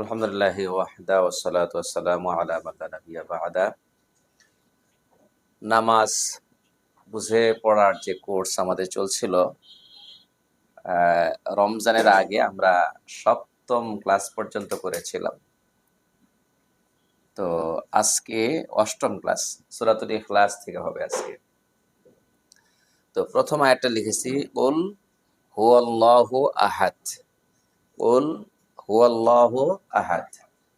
আলহামদুলিল্লাহ ওয়াহদা ওসালাত ওয়াসালাম আলা মাতা বাহাদা নামাজ বুঝে পড়ার যে কোর্স আমাদের চলছিল রমজানের আগে আমরা সপ্তম ক্লাস পর্যন্ত করেছিলাম। তো আজকে অষ্টম ক্লাস, সুরাতুল ক্লাস থেকে হবে আজকে। তো প্রথম আয়াতটা লিখেছি উল হুয়াল্লাহু আহাদ। উল আহাদ।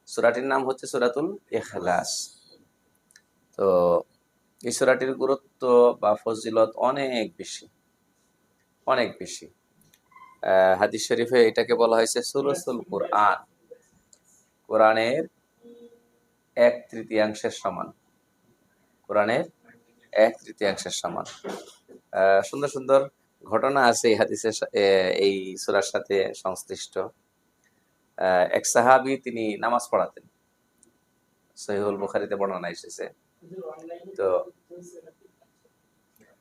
সূরাটির নাম হচ্ছে সূরাতুল ইখলাস। তো এই সূরাটির গুরুত্ব বা ফজিলত অনেক বেশি অনেক বেশি। হাদিস শরীফে এটাকে বলা হয়েছে সুলুসুল কোরআন। কোরআনের এক তৃতীয়াংশের সমান। কোরআনের এক তৃতীয়াংশের সমান। সুন্দর সুন্দর ঘটনা আছে এই হাদিসের এই সূরার সাথে সংশ্লিষ্ট। এক সাহাবি তিনি নামাজ পড়াতেন। সহিহুল বুখারিতে বর্ণনা এসেছে। তো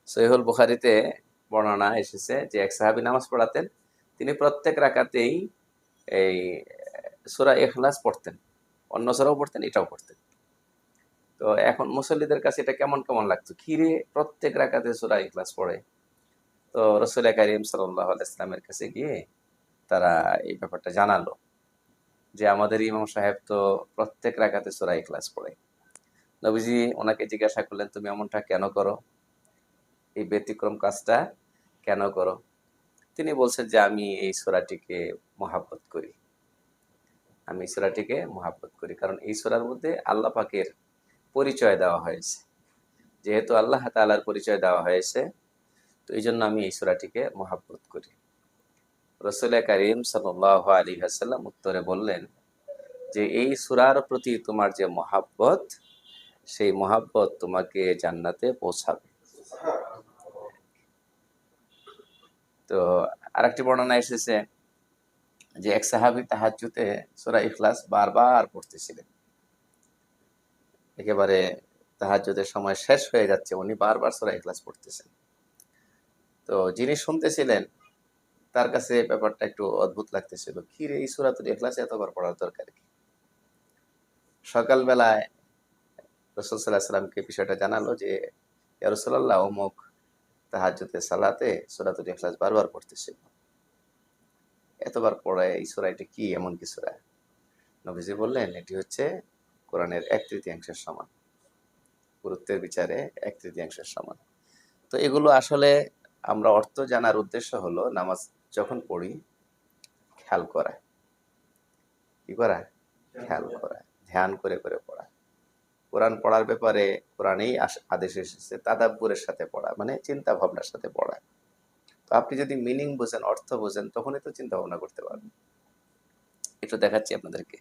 সহিহুল বুখারিতে বর্ণনা এসেছে যে এক সাহাবী নামাজ পড়াতেন, তিনি প্রত্যেক রাকাতেই এই সূরা ইখলাস পড়তেন। অন্য সূরাও পড়তেন, এটাও পড়তেন। তো এখন মুসল্লিদের কাছে এটা কেমন কেমন লাগতো? খিরে প্রত্যেক রাকাতে সূরা ইখলাস পড়ে। তো রসুল করিম সাল্লাহ ইসলামের কাছে গিয়ে তারা এই ব্যাপারটা জানালো। যে আমাদের ইমাম সাহেব তো প্রত্যেক রাকাতে সূরা ইখলাস পড়ে। নবীজি ওনাকে জিজ্ঞাসা করলেন, তুমি এমনটা কেন করো? এই ব্যতিক্রম কাজটা কেন করো? তিনি বলছেন যে, আমি এই সোরাটিকে মহাব্বত করি। আমি এই সূরাটিকে মহাব্বত করি। কারণ এই সোরার মধ্যে আল্লাহ পাকের পরিচয় দেওয়া হয়েছে। যেহেতু আল্লাহ তাআলার পরিচয় দেওয়া হয়েছে, তো এই জন্য আমি এই সোরাটিকে মহাব্বত করি। রসুল করিম সাল্লাহ আলী হাসাল্লাম উত্তরে বললেন যে, এই সুরার প্রতি তোমার যে মহাব্বত, সেই মহাব্বত তোমাকে জান্নাতে পৌঁছাবে। তো আরেকটি বর্ণনা এসেছে যে, এক সাহাবি তাহাজ্জুতে সূরা ইখলাস বারবার পড়তেছিলেন। একেবারে তাহাজ্জুদের সময় শেষ হয়ে যাচ্ছে, উনি বারবার সূরা ইখলাস পড়তেছেন। তো যিনি শুনতেছিলেন তার কাছে ব্যাপারটা একটু অদ্ভুত লাগতেছিল। কি রে, এই সূরাতুল এতবার পড়ার দরকার কি? সকালবেলায় রসুল সাল্লাহ সাল্লামকে বিষয়টা জানালো যে, ইয়া অমুক তাহাজ্জুদের সালাতে সূরাতুল বারবার পড়তেছিল এতবার এই সূরা এটা কি, এমন কি সূরা? নবীজি বললেন, এটি হচ্ছে কোরআনের এক তৃতীয়াংশের সমান। গুরুত্বের বিচারে এক তৃতীয়াংশের সমান। তো এগুলো আসলে আমরা অর্থ জানার উদ্দেশ্য হলো নামাজ যখন পড়ি, খেয়াল করা কি করা খেয়াল করা ধ্যান করে করে পড়া কোরআন পড়ার ব্যাপারে কোরআনেই আদেশ এসেছে, তাদাব্বুরের সাথে পড়া মানে চিন্তা ভাবনার সাথে পড়া তো আপনি যদি মিনিং বোঝেন, অর্থ বোঝেন, তখনই তো চিন্তা ভাবনা করতে পারবেন। একটু দেখাচ্ছি আপনাদেরকে।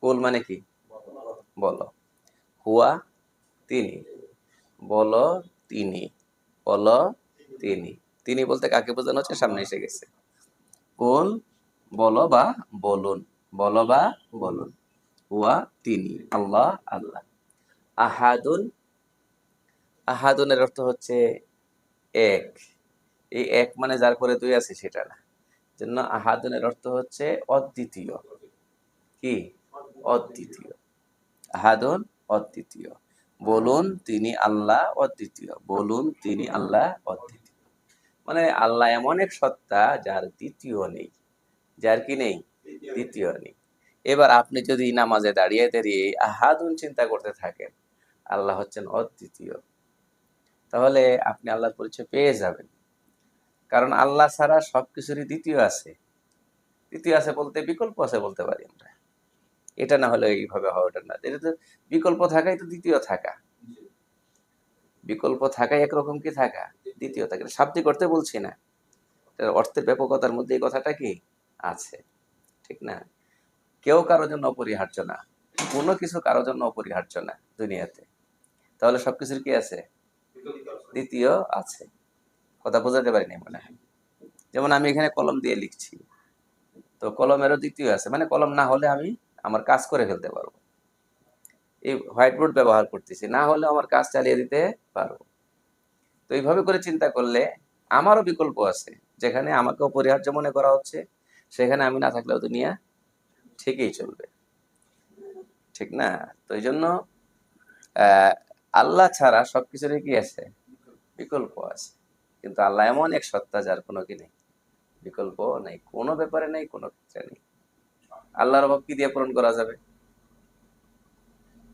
কুল মানে কি? বলো। হুয়া তিনি। বলো তিনি। বলো তিনি। তিনি বলতে কাকে বোঝানো হচ্ছে? সামনে এসে গেছে। কোন? বলো বা বলুন। বলো বা বলুন। হুয়া তিনি। আল্লাহ আল্লাহ। আহাদুন। আহাদুনের অর্থ হচ্ছে এক। এই এক মানে যার করে দুই আছে সেটা না। জন্য আহাদুনের অর্থ হচ্ছে অদ্বিতীয়। কি? অদ্বিতীয়। আহাদুন অদ্বিতীয়। বলুন তিনি আল্লাহ অদ্বিতীয়। বলুন তিনি আল্লাহ অদ্বিতীয়। মানে আল্লাহ এমন এক সত্তা যার দ্বিতীয় নেই যার কি নেই? দ্বিতীয় নেই। এবার আপনি যদি নামাজে দাঁড়িয়ে দাঁড়িয়ে আহাদুন চিন্তা করতে থাকেন আল্লাহ হচ্ছেন অদ্বিতীয়। তাহলে আপনি আল্লাহর পরিচয় পেয়ে যাবেন। কারণ আল্লাহ ছাড়া সব কিছুরই দ্বিতীয় আছে। দ্বিতীয় আছে বলতে বিকল্প আছে বলতে পারি আমরা। এটা না হলে এইভাবে হয় ওটা না। এটা তো বিকল্প থাকাই তো দ্বিতীয় থাকা। বিকল্প থাকাই একরকম কি থাকা? দ্বিতীয় থাকা শাব্দিক করতে বলছি না। অর্থের ব্যাপকতার মধ্যে এই কথাটা কি? আছে। ঠিক না? কেউ কারোর জন্য অপরিহার্য না। কোনো কিছু কারোর জন্য অপরিহার্য না দুনিয়াতে। তাহলে সবকিছুর কি আছে? দ্বিতীয় আছে। কথা বোঝাতে পারিনি মনে হয়। যেমন আমি এখানে কলম দিয়ে লিখছি। তো কলমেরও দ্বিতীয় আছে। মানে কলম না হলে আমি আমার কাজ করে ফেলতে পারব। এই হোয়াইট বোর্ড ব্যবহার করতেছি, না হলে আমার কাজ চালিয়ে দিতে পারব। তো এইভাবে করে চিন্তা করলে আমারও বিকল্প আছে, যেখানে আমাকে অপরিহার্য মনে করা হচ্ছে, সেখানে আমি না থাকলেও দুনিয়া ঠিকই চলবে। ঠিক না? তো এই জন্য আল্লাহ ছাড়া সবকিছুরই কি আছে? বিকল্প আছে। কিন্তু আল্লাহ এমন এক সত্তা যার কোনো কি নেই। বিকল্প নেই, কোনো ব্যাপারে নেই, কোনো ক্ষেত্রে নেই। আল্লাহর অভাব কি দিয়ে পূরণ করা যাবে?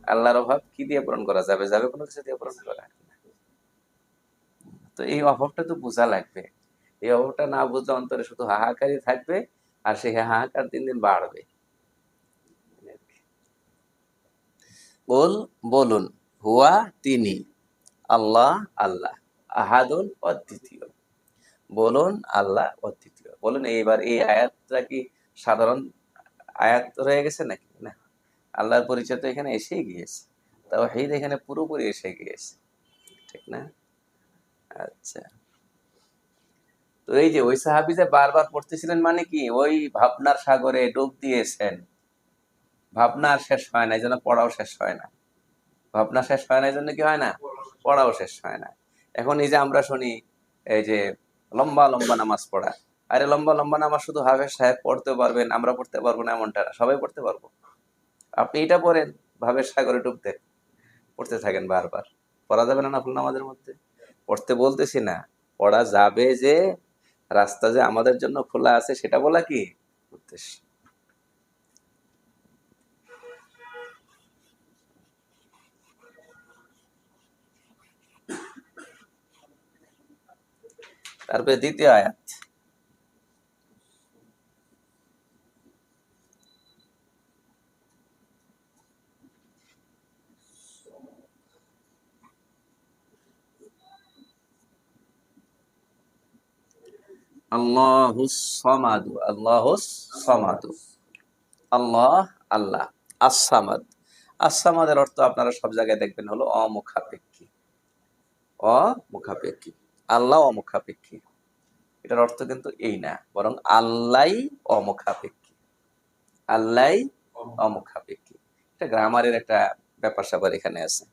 আল্লাহর অভাব কি দিয়ে পূরণ করা যাবে? যাবে কোনো কিছু দিয়ে পূরণ করা তো এই অভাবটা তো বোঝা লাগবে। এই অভাবটা না বুঝলে অন্তরে শুধু হাহাকারই থাকবে আর সেই হাহাকার দিন দিন বাড়বে। বল, বলুন, হুয়া তিনি, আল্লাহ আল্লাহ, আহাদুন অদ্বিতীয়। বলুন, আল্লাহ অদ্বিতীয়। বলুন, এইবার এই আয়াতটা কি সাধারণ আয়াত রয়ে গেছে নাকি? আল্লাহর পরিচয় তো এখানে এসেই গিয়েছে। তাও হিদ এখানে পুরোপুরি এসে গিয়েছে। ঠিক না? আচ্ছা। তো এই যে ওই সাহাবি যে বারবার পড়তেছিলেন মানে কি? ওই ভাবনার সাগরে ডুব দিয়েছেন। ভাবনা আর শেষ হয় না, এই জন্য পড়াও শেষ হয় না। ভাবনা শেষ হয় না, এই জন্য কি হয় না? পড়াও শেষ হয় না। এখন এই যে আমরা শুনি, এই যে লম্বা লম্বা নামাজ পড়া। আরে লম্বা লম্বা নামাজ শুধু হাফেজ সাহেব পড়তে পারবেন, আমরা পড়তে পারব না, এমনটা সবাই পড়তে পারব। আপনি এটা পড়েন, ভাবের সাগরে ডুবতে, পড়তে থাকেন বারবার। পড়া যাবে না নফল নামাজের মধ্যে? পড়তে বলতেছি না। পড়া যাবে যে, রাস্তা যে আমাদের জন্য খোলা আছে, সেটা বলা কি? উদ্দেশ্য। তারপরে দ্বিতীয় আয়াত। আল্লাহুস সামাদু আল্লাহুস সামাদু। আল্লাহ আল্লাহ আসামাদ আসামাদের অর্থ আপনারা সব জায়গায় দেখবেন হলো অমুখাপেক্ষী। অমুখাপেক্ষী। আল্লাহ অমুখাপেক্ষী। এটার অর্থ কিন্তু এই না, বরং আল্লাহ অমুখাপেক্ষী। আল্লাহ অমুখাপেক্ষী। এটা গ্রামারের একটা ব্যাপার স্যাপার এখানে আছে।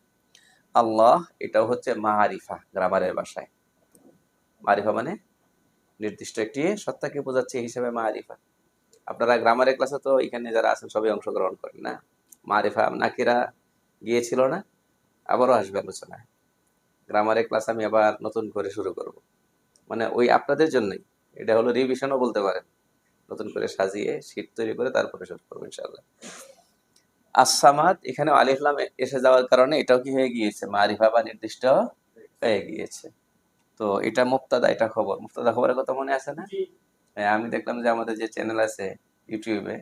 আল্লাহ, এটাও হচ্ছে মারিফা, গ্রামারের ভাষায়। মারিফা মানে নির্দিষ্ট একটি সত্তাকে বোঝাচ্ছে হিসেবে মারিফা। আপনারা গ্রামারের ক্লাসে তো এখানে যারা আছেন সবাই অংশগ্রহণ করেন না। মারিফা, নাকিরা গিয়েছিল না, আবারও আসবে আলোচনায় গ্রামারের ক্লাস আমি আবার নতুন করে শুরু করব। মানে ওই আপনাদের জন্যই। এটা হলো রিভিশনও বলতে পারেন। নতুন করে সাজিয়ে শীট তৈরি করে তারপরে শুরু করব ইনশাল্লাহ আসামাদ এখানে আলিফলাম এসে যাওয়ার কারণে এটাও কি হয়ে গিয়েছে? মারিফা বা নির্দিষ্ট হয়ে গিয়েছে। তো এটা মুক্তাদা এটা খবর। মুক্তাদা খবরের কথা মনে আছে না? হ্যাঁ, আমি দেখলাম যে আমাদের যে চ্যানেল আছে ইউটিউবে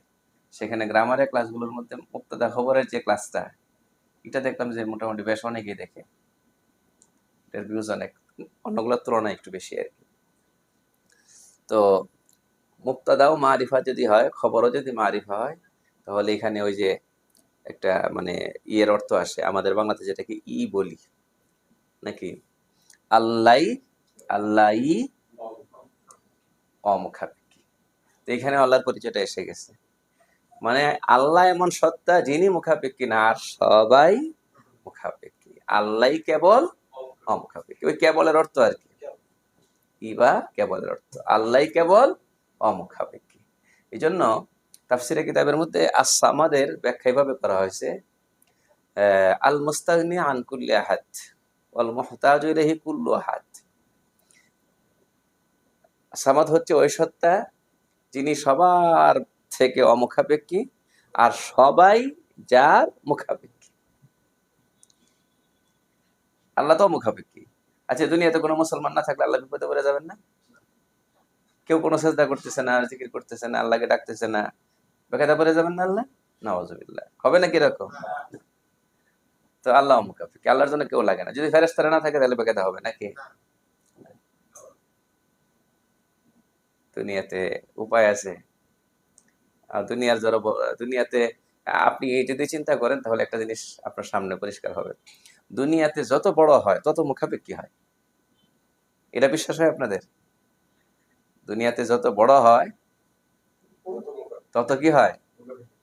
সেখানে গ্রামারের ক্লাসগুলোর মধ্যে মুক্তাদা খবরের যে ক্লাসটা এটা দেখলাম যে মোটামুটি বেশ অনেকেই দেখে। এটার ভিউজ অনেক অন্যগুলোর তুলনায় একটু বেশি আর কি। তো মুক্তাদাও মারিফা যদি হয় খবরও যদি মারিফা হয় তাহলে এখানে ওই যে একটা মানে ইয়ের অর্থ আসে আমাদের বাংলাতে যেটাকে ই বলি। নাকি? আল্লাই আল্লাই, অমুখাপেক্ষী। তো এখানে আল্লাহর পরিচয়টা এসে গেছে। মানে আল্লাহ এমন সত্তা যিনি মুখাপেক্ষী না, আর সবাই মুখাপেক্ষী। আল্লাহ কেবল অমুখাপেক্ষী। ওই কেবলের অর্থ আর কি? ইবা কেবলের অর্থ। আল্লাহ কেবল অমুখাপেক্ষী। এই জন্য তাফসিরে কিতাবের মধ্যে আসামাদের ব্যাখ্যা এভাবে করা হয়েছে আল মুস্তাগনি আন কুল্লি আহাদ। ওয়াল মুহতাজ ইলাইহি কুল্লু আহাদ। সামাদ হচ্ছে ওই সত্তা যিনি সবার থেকে অমুখাপেক্ষী আর সবাই যার মুখাপেক্ষী। আল্লাহ তো মুখাপেক্ষী আচ্ছা দুনিয়াতে কোনো মুসলমান না থাকলে আল্লাহ বিপদে পড়ে যাবেন না? কেউ কোনো চেষ্টা করতেছে না, জিকির করতেছে না, আল্লাহকে ডাকতেছে না, বেকায়দা পড়ে যাবেন না আল্লাহ? নওয়াজুবিল্লাহ হবে না কীরকম তো আল্লাহ মুখাপেক্ষী আল্লাহর জন্য কেউ লাগে না। যদি ফেরেস্তারা না থাকে, তাহলে বেকায়দা হবে নাকি? দুনিয়াতে উপায় আছে। দুনিয়ার যারা দুনিয়াতে আপনি এই যদি চিন্তা করেন, তাহলে একটা জিনিস আপনার সামনে পরিষ্কার হবে। দুনিয়াতে যত বড় হয়, তত মুখাপেক্ষী হয়। এটা বিশ্বাস হয় আপনাদের? দুনিয়াতে যত বড় হয়, তত কি হয়?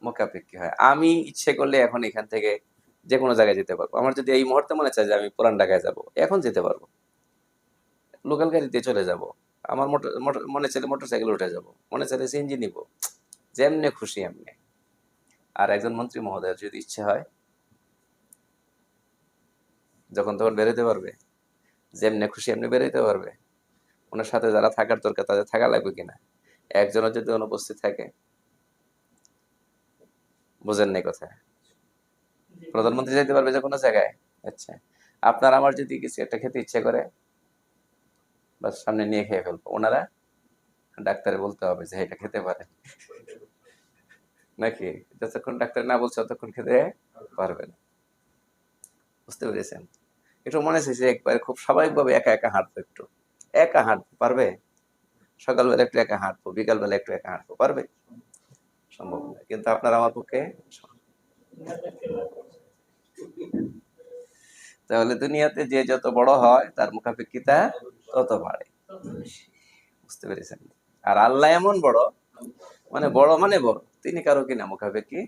মুখাপেক্ষি হয়। আমি ইচ্ছে করলে এখন এখান থেকে যে কোনো জায়গায় যেতে পারব। আমার যদি এই মুহূর্তে মনে চায় যে আমি পুরান ঢাকায় যাব, এখন যেতে পারব। লোকাল গাড়িতে চলে যাব। আমার মোটর মনে চাইলে মোটর সাইকেল উঠে যাব। মনে চাইলে সিএনজি নিব। যেমনে খুশি এমনি। আর একজন মন্ত্রী মহোদয় যদি ইচ্ছে হয়, যখন তখন বেরোতে পারবে। যেমনি খুশি এমনি বেরোতে পারবে। ওনার সাথে যারা থাকার দরকার, তাদের থাকা লাগবে কিনা? একজনও যদি অনুপস্থিত থাকে বুঝেন নাই কথা। প্রধানমন্ত্রী যেতে পারবে যে কোনো জায়গায়? আচ্ছা। আপনার আমার যদি কিছু একটা খেতে ইচ্ছে করে বা সামনে নিয়ে খেয়ে ফেলব। ওনারা ডাক্তারে বলতে হবে যে, এটা খেতে পারে নাকি? যতক্ষণ ডাক্তার না বলছে, ততক্ষণ খেতে পারবে না। বুঝতে পেরেছেন? একটু মনে হচ্ছে যে, একবার খুব স্বাভাবিকভাবে একা একা হাঁটবো একটু। একা হাঁটবো, পারবে? সকালবেলা একটু একা হাঁটবো, বিকালবেলা একটু একা হাঁটবো, পারবে? সম্ভব না। কিন্তু আপনার আমার পক্ষে তাহলে দুনিয়াতে যে যত বড় হয়, তার মুখাপেক্ষিতা তত বাড়ে। বুঝতে পেরেছেন? আর আল্লাহ এমন বড় মানে বড় মানে বড়, তিনি কারও কিনা মুখাপেক্ষি।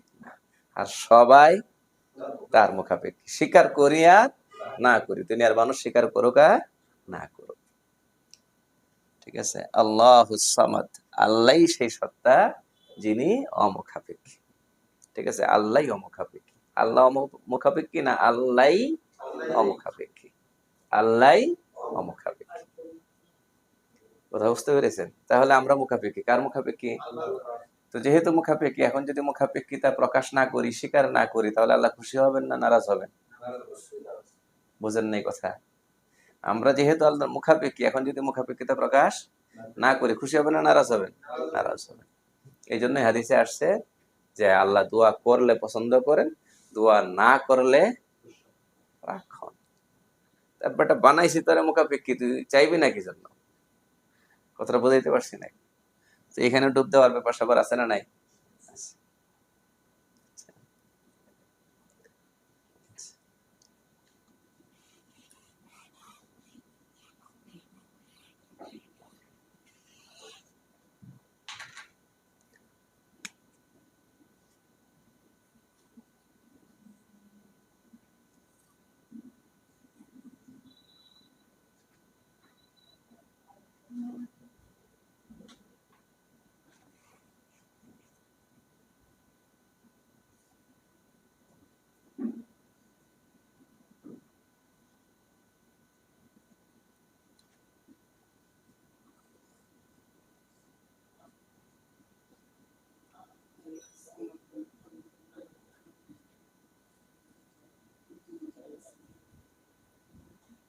আর সবাই তার মুখাপেক্ষি। স্বীকার করি আর না করি। তিনি আর মানুষ স্বীকার করুক আর না করুক। ঠিক আছে? আল্লাহ সামাদ। আল্লাহ সেই সত্তা যিনি অমুখাপেক্ষী। ঠিক আছে? আল্লাহ অমুখাপেক্ষী। আল্লাহ মুখাপেক্ষী না? আল্লাহ অমুখাপেক্ষী। আল্লাহ অমুখাপেক্ষী। কথা বুঝতে পেরেছেন? তাহলে আমরা মুখাপেক্ষী। কার মুখাপেক্ষী? তো যেহেতু মুখাপেক্ষী, এখন যদি মুখাপেক্ষিতা প্রকাশ না করি, স্বীকার না করি, তাহলে আল্লাহ খুশি হবেন না নারাজ হবেন? বুঝেন নাই কথা? আমরা যেহেতু আল্লাহ মুখাপেক্ষী, এখন যদি মুখাপেক্ষিতা প্রকাশ না করি, খুশি হবেন না নারাজ হবেন? নারাজ হবেন। এই জন্য হাদিসে আসছে যে আল্লাহ দোয়া করলে পছন্দ করেন দোয়া না করলে রাখন ব্যাপারটা বানাইছি তার মুখাপেক্ষি, তুই চাইবি না কি জন্য? কথাটা বোঝাইতে পারছি না তো এখানে ডুব দেওয়ার ব্যাপার সবার আছে না নাই?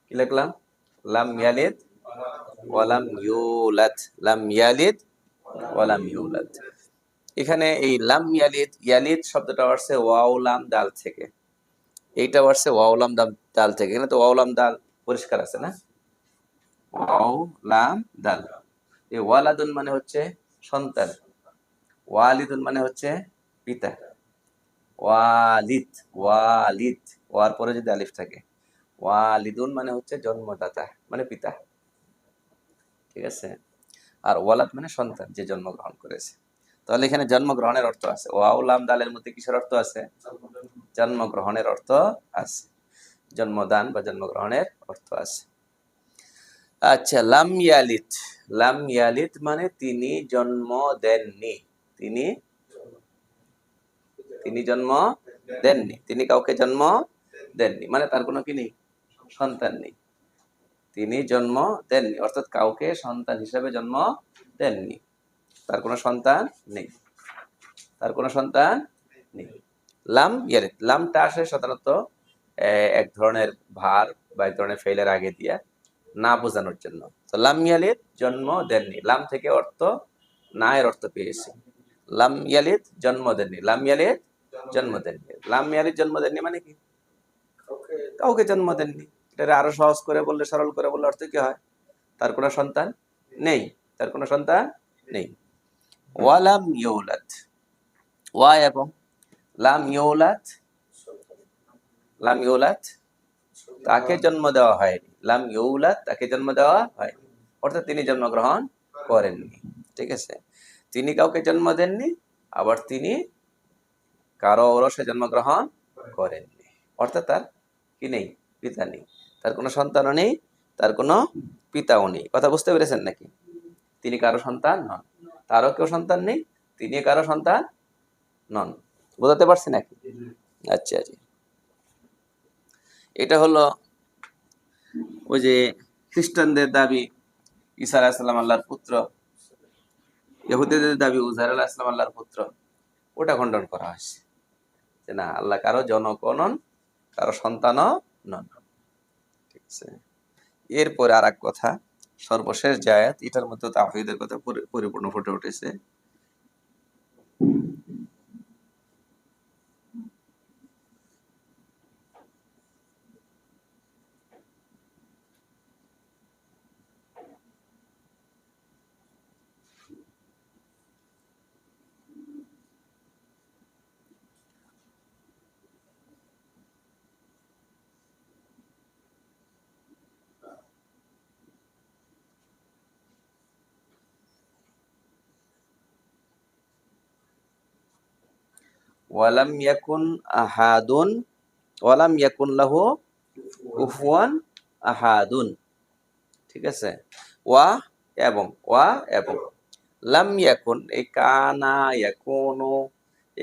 কি লিখলাম লাম ইয়ালিদ ওয়ালাম ইউলাদ, লাম ইয়ালিদ, ওয়ালাম ইউলাদ। এখানে এই লাম ইয়ালিদ ইয়ালিদ শব্দটা আসছে ওয়াও, লাম, দাল থেকে। এইটা আসছে ওয়াও, লাম দাল থেকে। এখানে তো ওয়াও, লাম, দাল পরিষ্কার আছে না? ওয়াও, লাম, দাল। এই ওয়ালাদুন মানে হচ্ছে সন্তান। ওয়ালিদুন মানে হচ্ছে পিতা। ওয়ালিদ ওয়ালিদ। ওয়ার পরে যদি আলিফ থাকে। ওয়ালিদুন মানে হচ্ছে জন্মদাতা মানে পিতা। ঠিক আছে? আর ওয়ালাদ মানে সন্তান যে জন্মগ্রহণ করেছে। তাহলে এখানে জন্মগ্রহণের অর্থ আছে। ওয়াউলাম দালের মধ্যে কিসের অর্থ আছে? জন্মগ্রহণের অর্থ আছে। জন্মদান বা জন্মগ্রহণের অর্থ আছে। আচ্ছা লাম ইয়ালিদ। লাম ইয়ালিদ মানে তিনি জন্ম দেননি। তিনি? তিনি জন্ম দেননি। তিনি কাউকে জন্ম দেননি। মানে তার কোনো কি নেই? সন্তান নেই। তিনি জন্ম দেননি অর্থাৎ কাউকে সন্তান হিসাবে জন্ম দেননি। তার কোনো সন্তান নেই। তার কোনো সন্তান নেই। লাম ইয়ালিদ লামটা আসে সাধারণত এক ধরনের ভার বা এক ধরনের ফেলের আগে দিয়া না বোঝানোর জন্য। তো লাম ইয়ালিদ জন্ম দেননি। লাম থেকে অর্থ না এর অর্থ পেয়েছি। লাম ইয়ালিদ জন্ম দেননি। লাম ইয়ালিদ জন্ম দেননি। লাম ইয়ালিদ জন্ম দেননি মানে কি? কাউকে জন্ম দেননি। এটা আরও সহজ করে বললে, সরল করে বললে অর্থ কি হয়? তার কোনো সন্তান নেই। তার কোনো সন্তান নেই। ওয়ালাম ইউলাদ। ওয়া এবং লাম ইউলাদ। লাম ইউলাদ তাকে জন্ম দেওয়া হয়নি। লাম ইউলাদ তাকে জন্ম দেওয়া হয়নি। অর্থাৎ তিনি জন্মগ্রহণ করেননি। ঠিক আছে? তিনি কাউকে জন্ম দেননি, আবার তিনি কারও ওরসে জন্মগ্রহণ করেননি। অর্থাৎ তার কি নেই? পিতা নেই। তার কোনো সন্তানও নেই, তার কোনো পিতাও নেই। কথা বুঝতে পেরেছেন নাকি? তিনি কারও সন্তান নন। তারও কেউ সন্তান নেই তিনি কারও সন্তান নন। বোঝাতে পারছি নাকি? আচ্ছা জি এটা হলো ওই যে খ্রিস্টানদের দাবি, ঈসা আলাহিসাল্লাম আল্লাহর পুত্র, ইহুদিদের দাবি উজার আলাহিসাল্লাম আল্লাহর পুত্র, ওটা খণ্ডন করা হয়েছে। যে না, আল্লাহ কারও জনক নন, কারও সন্তানও নন। এরপরে আর এক কথা সর্বশেষ জায়াত এটার মধ্যে তাহিদের কথা পরিপূর্ণ ফুটে উঠেছে। ওয়ালাম ইয়াকুন আহাদুন, ওয়ালাম ইয়াকুন লাহু কুফুয়ান আহাদুন। ঠিক আছে? ওয়া এবং ওয়া এবং। লাম ইয়াকুন এই কানা ইয়াকুনু,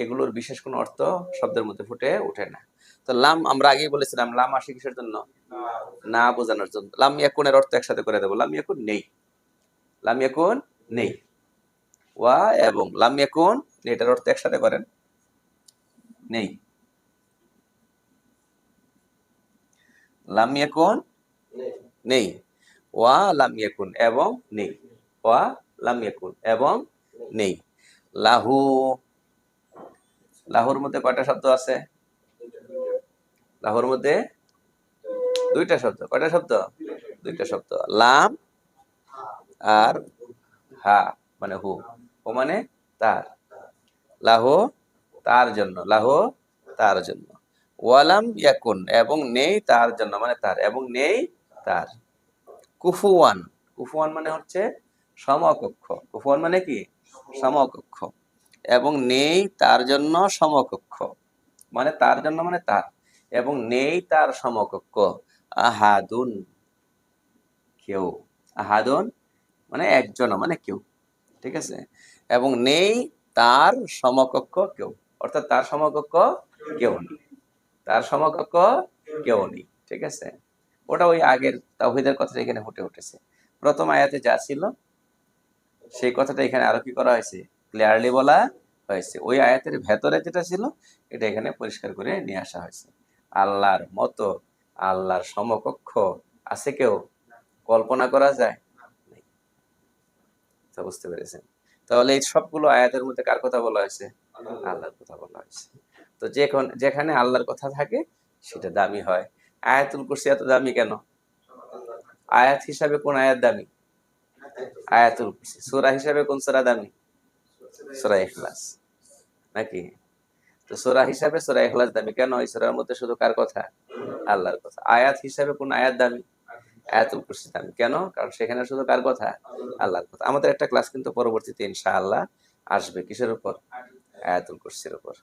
এগুলোর বিশেষ কোনো অর্থ শব্দের মধ্যে ফুটে ওঠে না। তো লাম আমরা আগেই বলেছিলাম, লাম আসে কিসের জন্য? না বোঝানোর জন্য। লাম ইয়াকুনের অর্থ একসাথে করে দেবো। লাম ইয়াকুন নেই। লাম ইয়াকুন নেই। ওয়া এবং, লাম ইয়াকুন এটার অর্থ একসাথে করেন। নেই। লাম ইয়াকুন? নেই। ওয়া লাম ইয়াকুন এবং নেই। ওয়া লাম ইয়াকুন এবং নেই। লাহু। লাহুর মধ্যে কয়টা শব্দ আছে? লাহুর মধ্যে দুইটা শব্দ। কয়টা শব্দ? দুইটা শব্দ। লাম আর হা মানে হু। হু মানে তার। লাহু তার জন্য, লাহু তার জন্য। ওয়ালাম ইয়াকুন, এবং নেই তার জন্য মানে তার, এবং নেই তার। কুফুয়ান কুফুয়ান মানে হচ্ছে সমকক্ষ। কুফুয়ান মানে কি? সমকক্ষ। এবং নেই তার জন্য সমকক্ষ। মানে তার জন্য মানে তার, এবং নেই তার সমকক্ষ। আহাদুন, কেউ। আহাদুন মানে একজন মানে কেউ। ঠিক আছে? এবং নেই তার সমকক্ষ কেউ। অর্থাৎ তার সমকক্ষ কেউ নেই। তার সমকক্ষ কেউ নেই, ঠিক আছে? ওটা ওই আগের তাহিদের কথাটা এখানে ফুটে উঠেছে। প্রথম আয়াতে যা ছিল, সেই কথাটা এখানে আরও কি করা হয়েছে? ক্লিয়ারলি বলা হয়েছে। ওই আয়াতের ভেতরে যেটা ছিল, এটা এখানে পরিষ্কার করে নিয়ে আসা হয়েছে। আল্লাহর মতো, আল্লাহর সমকক্ষ আছে কেউ? কল্পনা করা যায়। তা বুঝতে পেরেছেন? তাহলে এই সবগুলো আয়াতের মধ্যে কার কথা বলা হয়েছে? আল্লাহর কথা বলা হয়েছে। তো যেখানে যেখানে আল্লাহর কথা থাকে, সেটা দামি হয়। আয়াতুল কুরসি এত দামি কেন? আয়াত হিসাবে কোন আয়াত দামি? আয়াতুল কুরসি। সূরা হিসাবে কোন সূরা দামি? সূরা ইখলাস। নাকি? তো সূরা হিসাবে সূরা ইখলাস দামি। কেন? এই সূরার মধ্যে শুধু কার কথা? আল্লাহর কথা। আয়াত হিসাবে কোন আয়াত দামি? আয়াতুল কুরসি দামি কেন? কারণ সেখানে শুধু কার কথা? আল্লাহর কথা। আমাদের একটা ক্লাস কিন্তু পরবর্তীতে ইনশাআল্লাহ আসবে। কিসের উপর? আয়াতুল কুরসির উপর।